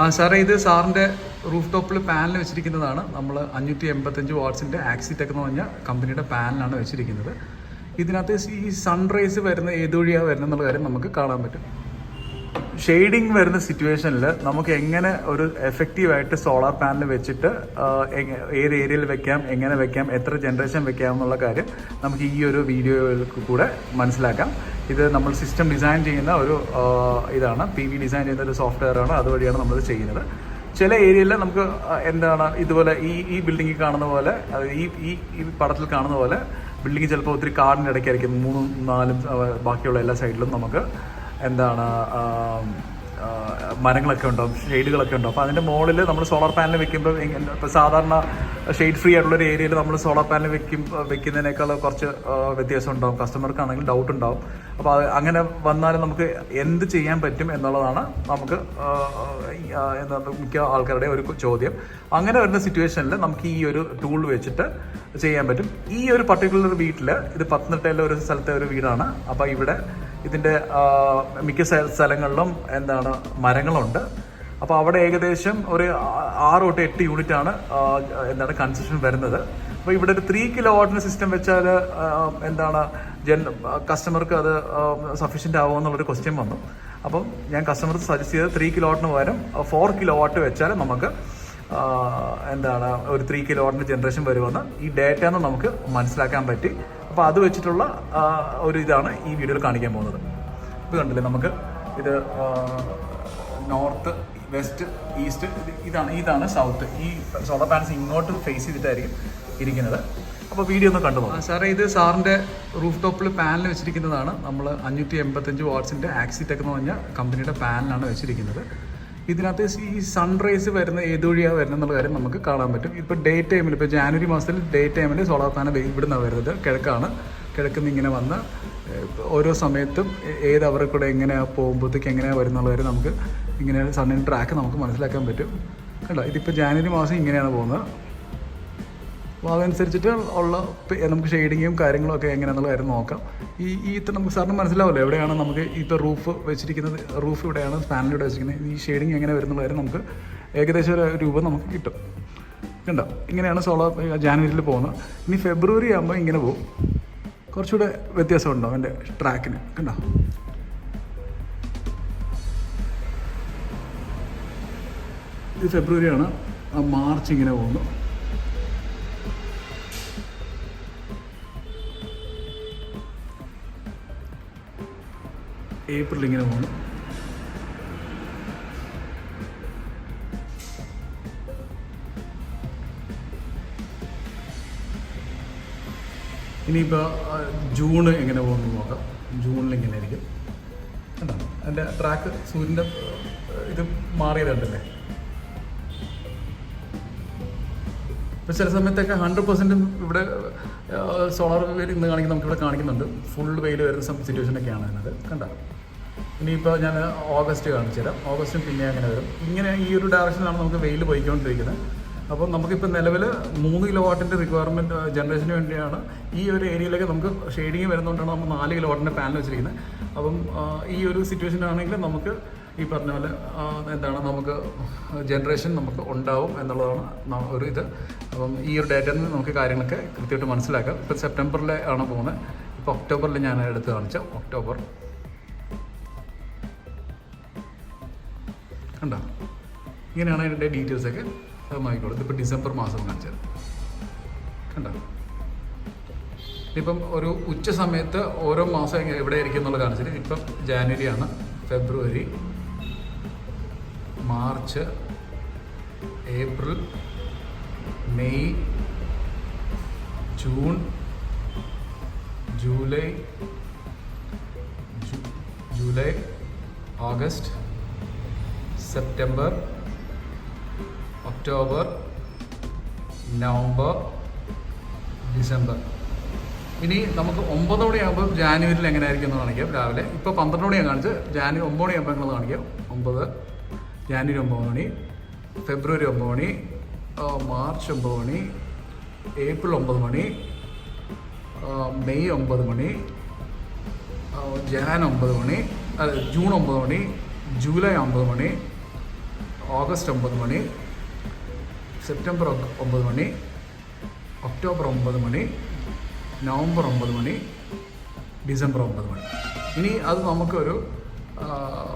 ആ സാറേ ഇത് സാറിന്റെ റൂഫ് ടോപ്പിൽ പാനൽ വെച്ചിരിക്കുന്നതാണ്. നമ്മൾ അഞ്ഞൂറ്റി എൺപത്തഞ്ച് വാട്ട്സിന്റെ ആക്സിടെക് എന്ന് പറഞ്ഞ കമ്പനിയുടെ പാനലാണ് വെച്ചിരിക്കുന്നത്. ഇതിനകത്ത് ഈ സൺറൈസ് വരുന്ന ഏത് വഴിയാണ് വരുന്നത് എന്നുള്ള കാര്യം നമുക്ക് കാണാൻ പറ്റും. ഷെയ്ഡിങ് വരുന്ന സിറ്റുവേഷനിൽ നമുക്ക് എങ്ങനെ ഒരു എഫക്റ്റീവായിട്ട് സോളാർ പാനൽ വെച്ചിട്ട് ഏത് ഏരിയയിൽ വെക്കാം എങ്ങനെ വെക്കാം എത്ര ജനറേഷൻ വെക്കാം എന്നുള്ള കാര്യം നമുക്ക് ഈ ഒരു വീഡിയോയിൽ കൂടെ മനസ്സിലാക്കാം. ഇത് നമ്മൾ സിസ്റ്റം ഡിസൈൻ ചെയ്യുന്ന ഒരു ഇതാണ്. പി വി ഡിസൈൻ ചെയ്യുന്ന ഒരു സോഫ്റ്റ്വെയർ ആണ്. അതുവഴിയാണ് നമ്മൾ ചെയ്യുന്നത്. ചില ഏരിയയിൽ നമുക്ക് എന്താണ് ഇതുപോലെ ഈ ഈ ബിൽഡിങ്ങിൽ കാണുന്ന പോലെ ഈ ഈ ഈ പടത്തിൽ കാണുന്ന പോലെ ബിൽഡിംഗ് ചിലപ്പോൾ ഒത്തിരി കാടിന്റെ ഇടയ്ക്കായിരിക്കും. മൂന്നും നാലും ബാക്കിയുള്ള എല്ലാ സൈഡിലും നമുക്ക് എന്താണ് മരങ്ങളൊക്കെ ഉണ്ടാവും ഷെയ്ഡുകളൊക്കെ ഉണ്ടാവും അപ്പോൾ അതിന്റെ മുകളിൽ നമ്മൾ സോളാർ പാനൽ വെക്കുമ്പോൾ ഇപ്പോൾ സാധാരണ ഷെയ്ഡ് ഫ്രീ ആയിട്ടുള്ള ഒരു ഏരിയയിൽ നമ്മൾ സോളാർ പാനൽ വെക്കും വെക്കുന്നതിനേക്കാൾ കുറച്ച് വ്യത്യാസം ഉണ്ടാവും. കസ്റ്റമർക്കാണെങ്കിൽ ഡൗട്ട് ഉണ്ടാവും. അപ്പോൾ അങ്ങനെ വന്നാൽ നമുക്ക് എന്ത് ചെയ്യാൻ പറ്റും എന്നുള്ളതാണ് നമുക്ക് എന്താ മിക്ക ആൾക്കാരുടെ ഒരു ചോദ്യം. അങ്ങനെ വരുന്ന സിറ്റുവേഷനിൽ നമുക്ക് ഈ ഒരു ടൂൾ വെച്ചിട്ട് ചെയ്യാൻ പറ്റും. ഈ ഒരു പർട്ടിക്കുലർ വീട്ടിൽ ഇത് പത്തനംതിട്ടയിലെ ഒരു സ്ഥലത്തെ ഒരു വീടാണ്. അപ്പോൾ ഇവിടെ ഇതിന്റെ മിക്ക സ്ഥ- സ്ഥലങ്ങളിലും എന്താണ് മരങ്ങളുണ്ട്. അപ്പോൾ അവിടെ ഏകദേശം ഒരു ആറ് തൊട്ട് എട്ട് യൂണിറ്റ് ആണ് എന്താണ് കൺസ്ട്രക്ഷൻ വരുന്നത്. അപ്പോൾ ഇവിടെ ഒരു ത്രീ കിലോ വാട്ടിന് സിസ്റ്റം വെച്ചാൽ എന്താണ് ജൻ കസ്റ്റമർക്ക് അത് സഫീഷ്യന്റ് ആവുമോ എന്നുള്ളൊരു ക്വസ്റ്റ്യൻ വന്നു. അപ്പം ഞാൻ കസ്റ്റമർക്ക് സജസ്റ്റ് ചെയ്തത് ത്രീ കിലോ വാട്ടിന് പകരം ഫോർ കിലോ വാട്ട് വെച്ചാൽ നമുക്ക് എന്താണ് ഒരു ത്രീ കിലോ വാട്ടിന് ജനറേഷൻ വരുമെന്ന് ഈ ഡേറ്റ നമുക്ക് മനസ്സിലാക്കാൻ പറ്റി. അപ്പോൾ അത് വെച്ചിട്ടുള്ള ഒരു ഇതാണ് ഈ വീഡിയോയിൽ കാണിക്കാൻ പോകുന്നത്. ഇത് കണ്ടില്ലേ നമുക്ക്? ഇത് നോർത്ത് വെസ്റ്റ് ഈസ്റ്റ് ഇതാണ് ഇതാണ് സൗത്ത്. ഈ സോളർ പാനൽസ് ഇങ്ങോട്ട് ഫേസ് ചെയ്തിട്ടായിരിക്കും ഇരിക്കുന്നത്. അപ്പോൾ വീഡിയോ ഒന്ന് കണ്ടു പോകാം സാറേ ഇത് സാറിന്റെ റൂഫ് ടോപ്പിൽ പാനൽ വെച്ചിരിക്കുന്നതാണ്. നമ്മൾ അഞ്ഞൂറ്റി എൺപത്തഞ്ച് വാട്ട്സിന്റെ ആക്സിടെക് എന്ന് പറഞ്ഞ കമ്പനിയുടെ പാനലാണ് വെച്ചിരിക്കുന്നത്. ഇതിനകത്ത് ഈ സൺറൈസ് വരുന്ന ഏത് വഴിയാണ് വരുന്നത് എന്നുള്ള കാര്യം നമുക്ക് കാണാൻ പറ്റും. ഇപ്പോൾ ഡേ ടൈമിൽ ഇപ്പോൾ ജാനുവരി മാസത്തിൽ ഡേ ടൈമിൽ സോളാർ പാനൽ ഇവിടെ നിന്നാണ് വരുന്നത്. കിഴക്കാണ്. കിഴക്കിൽ നിന്ന് ഇങ്ങനെ വന്ന് ഓരോ സമയത്തും ഏത് അവരെ കൂടെ എങ്ങനെയാണ് പോകുമ്പോഴത്തേക്ക് എങ്ങനെയാണ് വരുന്നുള്ള കാര്യം നമുക്ക് ഇങ്ങനെ സണ്ണിന്റെ ട്രാക്ക് നമുക്ക് മനസ്സിലാക്കാൻ പറ്റും. കണ്ടോ? ഇതിപ്പോൾ ജാനുവരി മാസം ഇങ്ങനെയാണ് പോകുന്നത്. അപ്പോൾ അതനുസരിച്ചിട്ട് ഉള്ള നമുക്ക് ഷെയ്ഡിങ്ങും കാര്യങ്ങളൊക്കെ എങ്ങനെയാണെന്നുള്ള കാര്യം നോക്കാം. ഈ ഈ ഇത്ര നമുക്ക് സാറിന് മനസ്സിലാവില്ല എവിടെയാണ് നമുക്ക് ഇപ്പോൾ റൂഫ് വെച്ചിരിക്കുന്നത്? റൂഫ് ഇവിടെയാണ് ഫാനിലൂടെ വെച്ചിരിക്കുന്നത്. ഈ ഷെയ്ഡിങ് എങ്ങനെ വരുന്നുള്ള കാര്യം നമുക്ക് ഏകദേശം ഒരു രൂപ നമുക്ക് കിട്ടും. കണ്ടോ? ഇങ്ങനെയാണ് സോളാർ ജാനുവരിയിൽ പോകുന്നത്. ഇനി ഫെബ്രുവരി ആകുമ്പോൾ ഇങ്ങനെ പോകും. കുറച്ചുകൂടെ വ്യത്യാസമുണ്ടോ എന്റെ ട്രാക്കിന് കണ്ടോ? ഇത് ഫെബ്രുവരിയാണ്. മാർച്ച് ഇങ്ങനെ പോകുന്നു. ഏപ്രിൽ ഇങ്ങനെ പോകുന്നു ഇനിയിപ്പോൾ ജൂണ് എങ്ങനെ പോകുന്നു നോക്കാം. ജൂണിൽ ഇങ്ങനെ ആയിരിക്കും കണ്ടോ അതിന്റെ ട്രാക്ക് സൂര്യന്റെ ഇത് മാറിയതുണ്ടല്ലേ ഇപ്പോൾ ചില സമയത്തൊക്കെ ഹൺഡ്രഡ് പെർസെന്റും ഇവിടെ സോളാർ വെയിൽ ഇന്ന് കാണിക്കുന്ന നമുക്കിവിടെ കാണിക്കുന്നുണ്ട്. ഫുൾ വെയിൽ വരുന്ന സിറ്റുവേഷനൊക്കെയാണ് അതിനത് കണ്ട? ഇനിയിപ്പോൾ ഞാൻ ഓഗസ്റ്റ് കാണിച്ചു തരാം. ഓഗസ്റ്റും പിന്നെ അങ്ങനെ വരും. ഇങ്ങനെ ഈ ഒരു ഡയറക്ഷനിലാണ് നമുക്ക് വെയിൽ പോയിക്കൊണ്ടിരിക്കുന്നത്. അപ്പോൾ നമുക്കിപ്പോൾ നിലവിൽ മൂന്ന് കിലോ വാട്ടിന്റെ റിക്വയർമെന്റ് ജനറേഷന് വേണ്ടിയാണ് ഈ ഒരു ഏരിയയിലേക്ക് നമുക്ക് ഷെയ്ഡിങ് വരുന്നതുകൊണ്ടാണ് നമ്മൾ നാല് കിലോ വാട്ടിന്റെ പാനൽ വെച്ചിരിക്കുന്നത്. അപ്പം ഈ ഒരു സിറ്റുവേഷൻ ആണെങ്കിൽ നമുക്ക് ഈ പറഞ്ഞ പോലെ എന്താണ് നമുക്ക് ജനറേഷൻ നമുക്ക് ഉണ്ടാവും എന്നുള്ളതാണ് ഒരു ഇത്. അപ്പം ഈ ഒരു ഡേറ്റയിൽ നിന്ന് നമുക്ക് കാര്യങ്ങളൊക്കെ കൃത്യമായിട്ട് മനസ്സിലാക്കാം. ഇപ്പം സെപ്റ്റംബറിലെ ആണ് പോകുന്നത്. ഇപ്പോൾ ഒക്ടോബറിൽ ഞാൻ എടുത്ത് കാണിച്ച ഒക്ടോബർ കണ്ടോ. ഇങ്ങനെയാണ് അതിന്റെ ഡീറ്റെയിൽസ് ഒക്കെ നോക്കിക്കോളൂ ഇതിപ്പോൾ ഡിസംബർ മാസം കാണിച്ചത്. കണ്ടോ. ഇപ്പം ഒരു ഉച്ച സമയത്ത് ഓരോ മാസം എവിടെ ആയിരിക്കും എന്നുള്ളത് കാണിച്ചത് ഇപ്പം ജാനുവരിയാണ് February March April May June July July August September October November December. ഇനി നമുക്ക് ഒമ്പത് മണിയാകുമ്പോൾ ജാനുവരിയിൽ എങ്ങനെ ആയിരിക്കും എന്ന് കാണിക്കാം രാവിലെ. ഇപ്പോൾ പന്ത്രണ്ട് മണിയാണ് കാണിച്ച് ജാനുവരി ഒമ്പത് മണിയാകുമ്പോൾ നിങ്ങൾ കാണിക്കാം. ഒമ്പത് ജാനുവരി ഒമ്പത് മണി ഫെബ്രുവരി ഒമ്പത് മണി മാർച്ച് ഒമ്പത് മണി ഏപ്രിൽ ഒമ്പത് മണി മെയ് ഒമ്പത് മണി ജാൻ ഒമ്പത് മണി ജൂൺ ഒമ്പത് മണി ജൂലൈ ഒമ്പത് മണി ഓഗസ്റ്റ് ഒമ്പത് മണി സെപ്റ്റംബർ ഒമ്പത് മണി ഒക്ടോബർ ഒമ്പത് മണി നവംബർ ഒമ്പത് മണി ഡിസംബർ ഒമ്പത് മണി. ഇനി അത് നമുക്കൊരു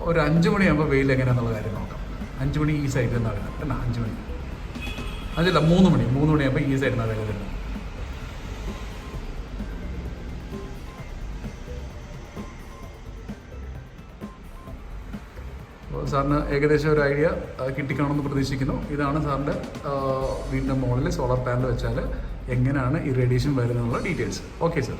ഒരു അഞ്ച് മണിയാകുമ്പോൾ വെയിൽ എങ്ങനെയാണെന്നുള്ള കാര്യം നോക്കാം. അഞ്ച് മണി ഈ സൈഡിൽ നിന്നാണ് വരുന്നത്. അഞ്ച് മണി. അതല്ല മൂന്ന് മണി. മൂന്ന് മണിയാകുമ്പോൾ ഈ സൈഡിൽ നിന്നാണ് വരുന്നത്. സാറിന് ഏകദേശം ഒരു ഐഡിയ കിട്ടിക്കാണെന്ന് പ്രതീക്ഷിക്കുന്നു. ഇതാണ് സാറിന്റെ വീടിന്റെ മുകളിൽ സോളാർ പാനൽ വെച്ചാൽ എങ്ങനെയാണ് ഈ റേഡിയേഷൻ വരുന്നതെന്നുള്ള ഡീറ്റെയിൽസ്. Okay sir.